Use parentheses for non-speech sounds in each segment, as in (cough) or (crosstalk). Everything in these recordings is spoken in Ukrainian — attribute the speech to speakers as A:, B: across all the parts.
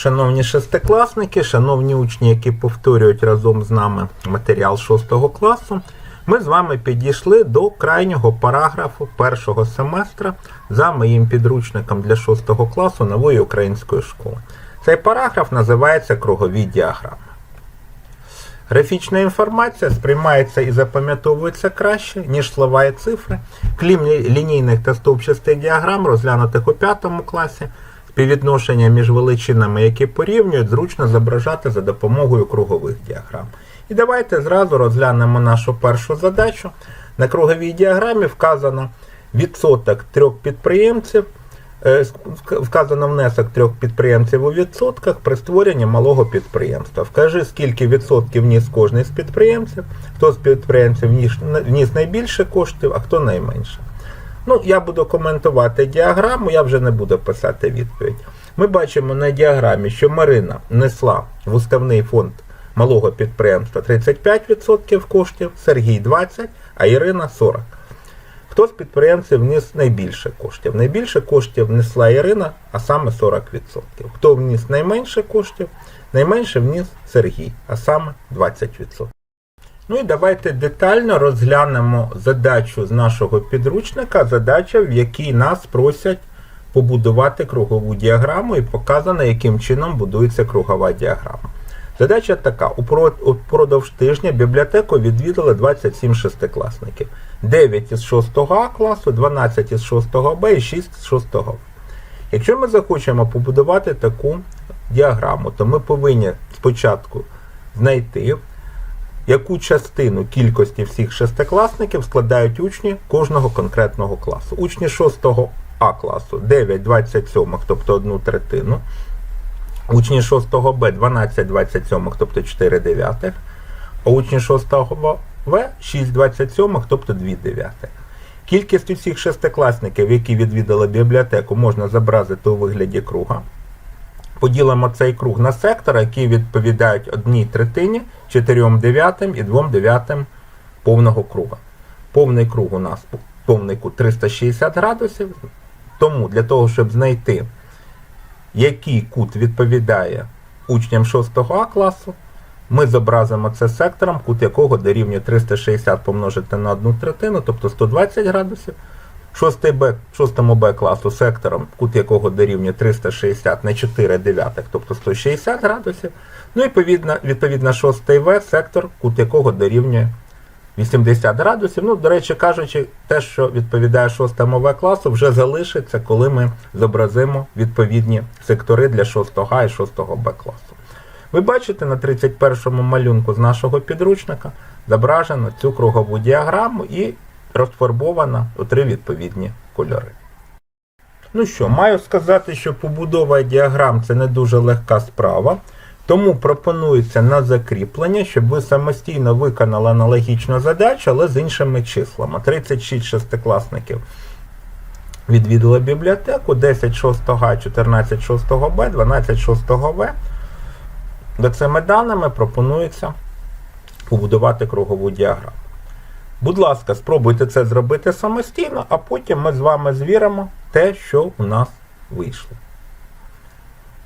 A: Шановні шестикласники, шановні учні, які повторюють разом з нами матеріал 6 класу, ми з вами підійшли до крайнього параграфу першого семестра за моїм підручником для 6 класу нової української школи. Цей параграф називається Кругові діаграми. Графічна інформація сприймається і запам'ятовується краще, ніж слова і цифри. Крім лінійних та стовпчастих діаграм, розглянутих у 5 класі, співвідношення між величинами, які порівнюють, зручно зображати за допомогою кругових діаграм. І давайте зразу розглянемо нашу першу задачу. На круговій діаграмі вказано відсоток трьох підприємців. Е, Вказано внесок трьох підприємців у відсотках при створенні малого підприємства. Вкажи, скільки відсотків вніс кожний з підприємців, хто з підприємців вніс, вніс найбільше коштів, а хто найменше. Ну, я буду коментувати діаграму, я вже не буду писати відповідь. Ми бачимо на діаграмі, що Марина внесла в уставний фонд малого підприємства 35% коштів, Сергій 20%, а Ірина 40%. Хто з підприємців вніс найбільше коштів? Найбільше коштів внесла Ірина, а саме 40%. Хто вніс найменше коштів? Найменше вніс Сергій, а саме 20%. Ну і давайте детально розглянемо задачу з нашого підручника, задача, в якій нас просять побудувати кругову діаграму і показано, яким чином будується кругова діаграма. Задача така: упродовж тижня бібліотеку відвідали 27 шестикласників. 9 із 6 А класу, 12 із 6 Б і 6 з 6 В. Якщо ми захочемо побудувати таку діаграму, то ми повинні спочатку знайти, яку частину кількості всіх шестикласників складають учні кожного конкретного класу. Учні 6 А класу 9 27, тобто одну третину. Учні 6 Б 12 27, тобто 4 дев'ятих, а учні 6 В 6 27, тобто 2 дев'ятих. Кількість усіх шестикласників, які відвідали бібліотеку, можна зобразити у вигляді круга. Поділимо цей круг на сектори, які відповідають одній третині, 4 дев'ятим і 2 дев'ятим повного круга. Повний круг у нас повний кут 360 градусів. Тому для того, щоб знайти який кут відповідає учням 6 А класу, ми зобразимо це сектором, кут якого дорівнює 360 помножити на 1 третину, тобто 120 градусів. 6 Б, 6 Б класу сектором, кут якого дорівнює 360 на 4 дев'ятих, тобто 160 градусів. Ну і відповідно, відповідно 6 В сектор, кут якого дорівнює 80 градусів. Ну, до речі кажучи, те, що відповідає 6 В класу, вже залишиться, коли ми зобразимо відповідні сектори для 6 А і 6 Б класу. Ви бачите на 31 малюнку з нашого підручника зображено цю кругову діаграму і розфарбована у три відповідні кольори. Ну що, маю сказати, що побудова діаграм це не дуже легка справа. Тому пропонується на закріплення, щоб ви самостійно виконали аналогічну задачу, але з іншими числами. 36 шестикласників відвідали бібліотеку, 10 6 Г, 14 6 Б, 12 6 В. За цими даними пропонується побудувати кругову діаграму. Будь ласка, спробуйте це зробити самостійно, а потім ми з вами звіримо те, що у нас вийшло.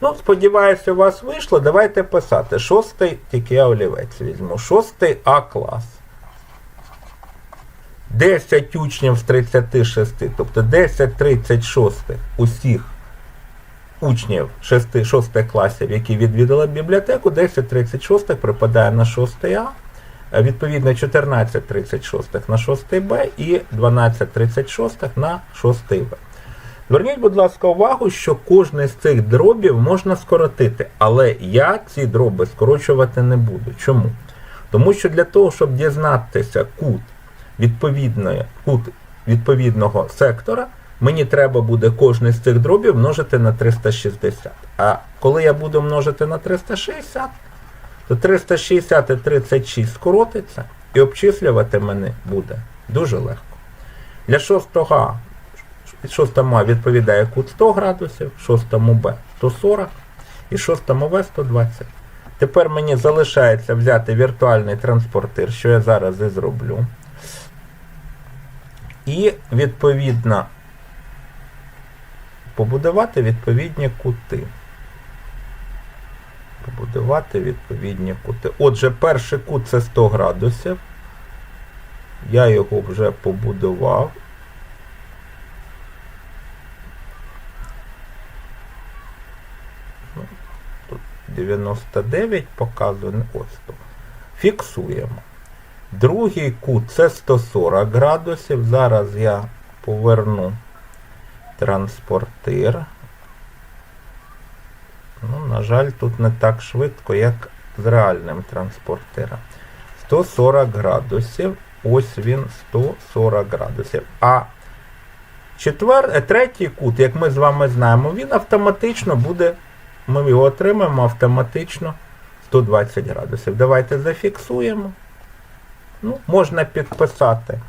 A: Ну, сподіваюся, у вас вийшло. Давайте писати. Шостий, тільки я олівець візьму. Шостий А клас. 10 учнів з 36, тобто 10 36 усіх учнів 6, 6 класів, які відвідали бібліотеку, 10 36 припадає на 6 А. Відповідно, 14 36 на 6 Б і 12 36 на 6 В. Зверніть, будь ласка, увагу, що кожний з цих дробів можна скоротити, але я ці дроби скорочувати не буду. Чому? Тому що для того, щоб дізнатися кут кут відповідного сектора, мені треба буде кожний з цих дробів множити на 360. А коли я буду множити на 360, то 360 і 36 скоротиться і обчислювати мене буде дуже легко. Для 6 А 6 А відповідає кут 100 градусів, 6 Б 140 і 6 В 120. Тепер мені залишається взяти віртуальний транспортир, що я зараз і зроблю. І відповідно побудувати відповідні кути. Побудувати відповідні кути. Отже, перший кут це 100 градусів. Я його вже побудував. Ну, Тут 99 показує, ось тут. Фіксуємо. Другий кут це 140 градусів. Зараз я поверну транспортир. Ну, на жаль, тут не так швидко, як з реальним транспортиром. 140 градусів. Ось він 140 градусів. А четвер, е, третій кут, як ми з вами знаємо, він автоматично буде, ми його отримаємо автоматично 120 градусів. Давайте зафіксуємо. Ну, можна підписати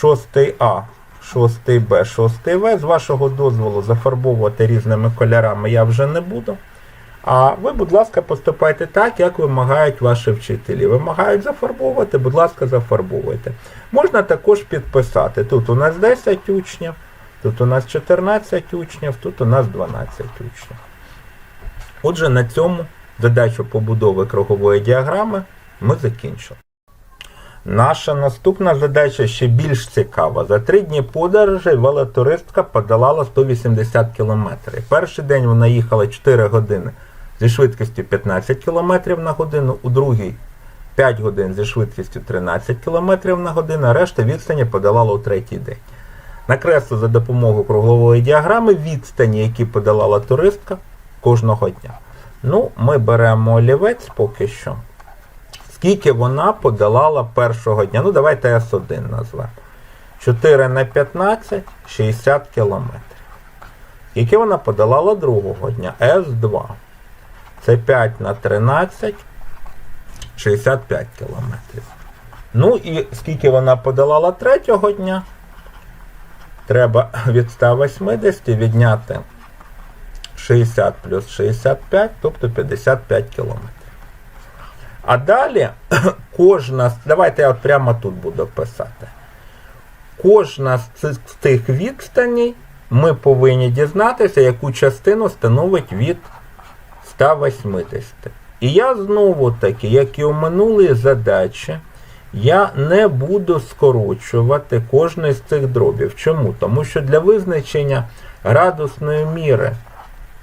A: 6А, 6Б, 6В. З вашого дозволу зафарбовувати різними кольорами я вже не буду. А ви, будь ласка, поступайте так, як вимагають ваші вчителі. Вимагають зафарбовувати, будь ласка, зафарбовуйте. Можна також підписати. Тут у нас 10 учнів, тут у нас 14 учнів, тут у нас 12 учнів. Отже, на цьому задачу побудови кругової діаграми ми закінчили. Наша наступна задача ще більш цікава. За три дні подорожі велотуристка подолала 180 км. Перший день вона їхала 4 години зі швидкістю 15 км на годину, у другий 5 годин зі швидкістю 13 км на годину, а решта відстані подолала у третій день. Накреслю за допомогою кругової діаграми відстані, які подолала туристка кожного дня. Ну, ми беремо олівець поки що. Скільки вона подолала першого дня? Ну, давайте С1 назвемо. 4 на 15 60 кілометрів. Скільки вона подолала другого дня? С2. Це 5 на 13 65 кілометрів. Ну і скільки вона подолала третього дня? Треба (clears throat) від 180 відняти 60 плюс 65, тобто 55 кілометрів. А далі (clears throat) кожна, давайте я от прямо тут буду писати. Кожна з цих, відстаней ми повинні дізнатися, яку частину становить від 180. І я знову таки, як і у минулій задачі, я не буду скорочувати кожний з цих дробів. Чому? Тому що для визначення градусної міри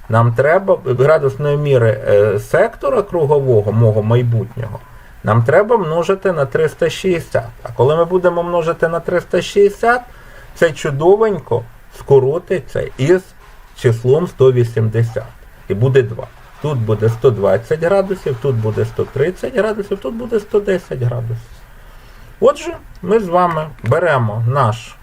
A: нам треба градусної міри е, сектора кругового, мого майбутнього, нам треба множити на 360. А коли ми будемо множити на 360, це чудовенько скоротиться із числом 180. І буде 2. Тут буде 120 градусів, тут буде 130 градусів, тут буде 110 градусів. Отже, ми з вами беремо наш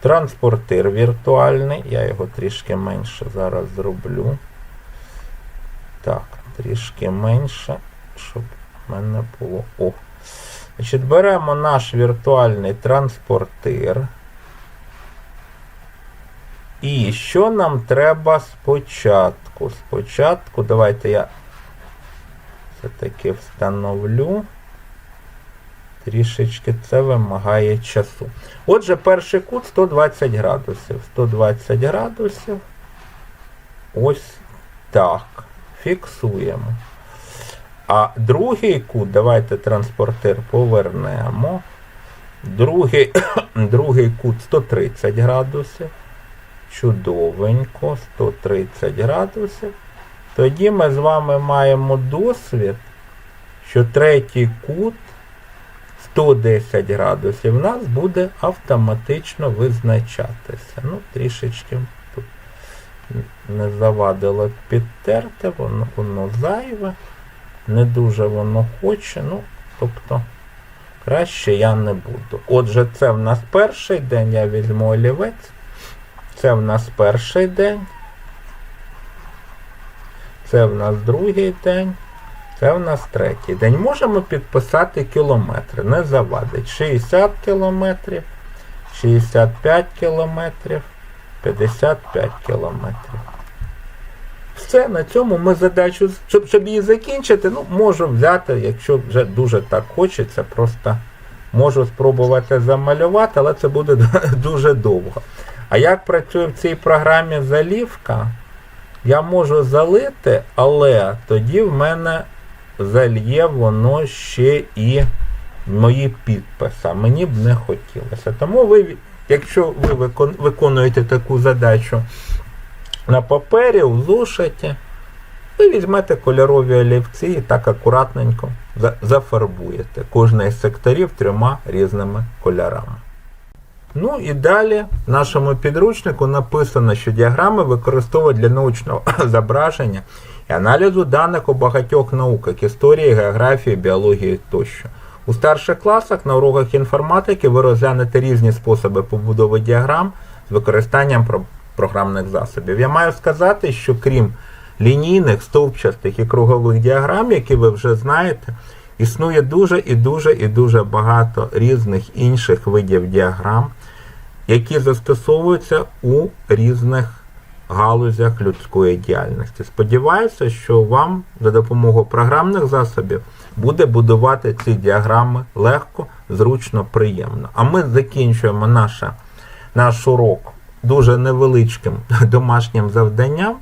A: транспортир віртуальний. Я його трішки менше зараз зроблю. Так, трішки менше, щоб в мене було. О. Значить, беремо наш віртуальний транспортир. І що нам треба спочатку? Спочатку, давайте я все-таки встановлю. Трішечки це вимагає часу. Отже, перший кут 120 градусів. 120 градусів. Ось так. Фіксуємо. А другий кут, давайте транспортир повернемо. Другий, (coughs) другий кут 130 градусів. Чудовенько, 130 градусів. Тоді ми з вами маємо досвід, що третій кут 110 градусів у нас буде автоматично визначатися. Ну, трішечки тут не завадило підтерти, воно, воно зайве, не дуже воно хоче, ну, тобто краще я не буду. Отже, це в нас перший день, я візьму олівець. Це в нас перший день. Це в нас другий день. Це в нас третій день. Можемо підписати кілометри. Не завадить. 60 кілометрів, 65 кілометрів, 55 кілометрів. Все, на цьому ми задачу, щоб, щоб її закінчити, ну, можу взяти, якщо вже дуже так хочеться, просто можу спробувати замалювати, але це буде (laughs) дуже довго. А як працює в цій програмі залівка? Я можу залити, але тоді в мене зальє воно ще і мої підписи. Мені б не хотілося. Тому ви, якщо ви виконуєте таку задачу на папері, у зошиті, ви візьмете кольорові олівці і так акуратненько зафарбуєте кожний з секторів трьома різними кольорами. Ну і далі в нашому підручнику написано, що діаграми використовують для научного (coughs) зображення і аналізу даних у багатьох науках історії, географії, біології тощо. У старших класах на уроках інформатики ви розглянете різні способи побудови діаграм з використанням про- програмних засобів. Я маю сказати, що крім лінійних, стовпчастих і кругових діаграм, які ви вже знаєте, існує дуже і дуже і дуже багато різних інших видів діаграм, які застосовуються у різних галузях людської діяльності. Сподіваюся, що вам за допомогою програмних засобів буде будувати ці діаграми легко, зручно, приємно. А ми закінчуємо наше, наш урок дуже невеличким (laughs) домашнім завданням.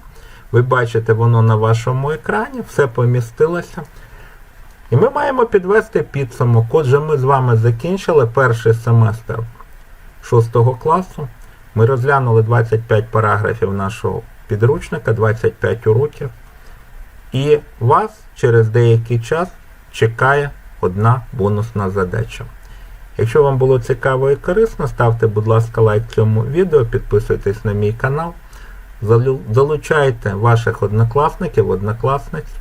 A: Ви бачите, воно на вашому екрані, все помістилося. І ми маємо підвести підсумок. Отже, ми з вами закінчили перший семестр 6 класу. Ми розглянули 25 параграфів нашого підручника, 25 уроків. І вас через деякий час чекає одна бонусна задача. Якщо вам було цікаво і корисно, ставте, будь ласка, лайк цьому відео, підписуйтесь на мій канал, залучайте ваших однокласників, однокласниць.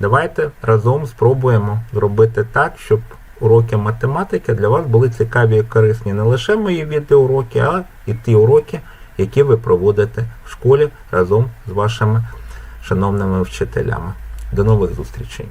A: Давайте разом спробуємо зробити так, щоб уроки математики для вас були цікаві і корисні. Не лише мої відеоуроки, а і ті уроки, які ви проводите в школі разом з вашими шановними вчителями. До нових зустрічей!